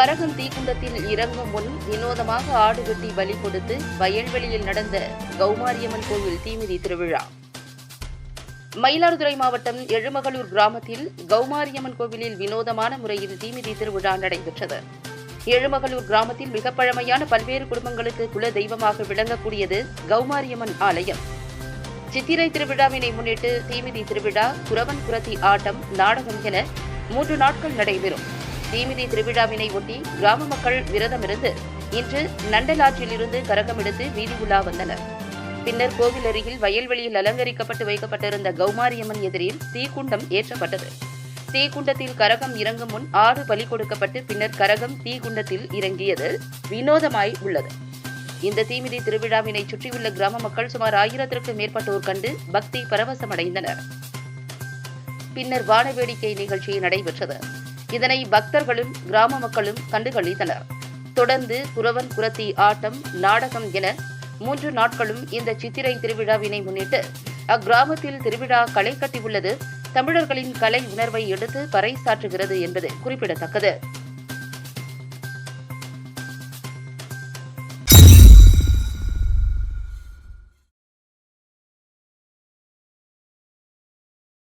கரகம் தீக்குண்டத்தில் இறங்கும் முன் வினோதமாக ஆடு வெட்டி பலி கொடுத்து வயல்வெளியில் நடந்த கௌமாரியம்மன் கோவில் தீமிதி திருவிழா. மயிலாடுதுறை மாவட்டம் எழுமகளூர் கிராமத்தில் கௌமாரியம்மன் கோவிலில் வினோதமான முறையில் தீமிதி திருவிழா நடைபெற்றது. எழுமகளூர் கிராமத்தில் மிக பழமையான பல்வேறு குடும்பங்களுக்கு குல தெய்வமாக விளங்கக்கூடியது கௌமாரியம்மன் ஆலயம். சித்திரை திருவிழாவினை முன்னிட்டு தீமிதி திருவிழா குரவன் குரத்தி ஆட்டம் நாடகம் என மூன்று நாட்கள் நடைபெறும். தீமிதி திருவிழாவினை ஒட்டி கிராம மக்கள் விரதமிருந்து இன்று நண்டலாற்றிலிருந்து கரகம் எடுத்து வீதி உலா வந்தனர். பின்னர் கோவில் அருகில் வயல்வெளியில் அலங்கரிக்கப்பட்டு வைக்கப்பட்டிருந்த கௌமாரியம்மன் எதிரில் தீக்குண்டம் ஏற்றப்பட்டது. தீக்குண்டத்தில் கரகம் இறங்கும் முன் ஆறு பலி கொடுக்கப்பட்டு பின்னர் கரகம் தீக்குண்டத்தில் இறங்கியது வினோதமாய் உள்ளது. இந்த தீமிதி திருவிழாவினை சுற்றியுள்ள கிராம மக்கள் சுமார் ஆயிரத்திற்கும் மேற்பட்டோர் கண்டு பக்தி பரவசமடைந்தனர். பின்னர் வான வேடிக்கை நிகழ்ச்சி நடைபெற்றது. இதனை பக்தர்களும் கிராம மக்களும் கண்டுகளித்தனர் தொடர்ந்து குறவன் குரத்தி ஆட்டம் நாடகம் என மூன்று நாட்களும் இந்த சித்திரை திருவிழாவினை முன்னிட்டு அக்கிராமத்தில் திருவிழா களை கட்டியுள்ளது தமிழர்களின் கலை உணர்வை எடுத்து பறைசாற்றுகிறது என்பது குறிப்பிடத்தக்கது.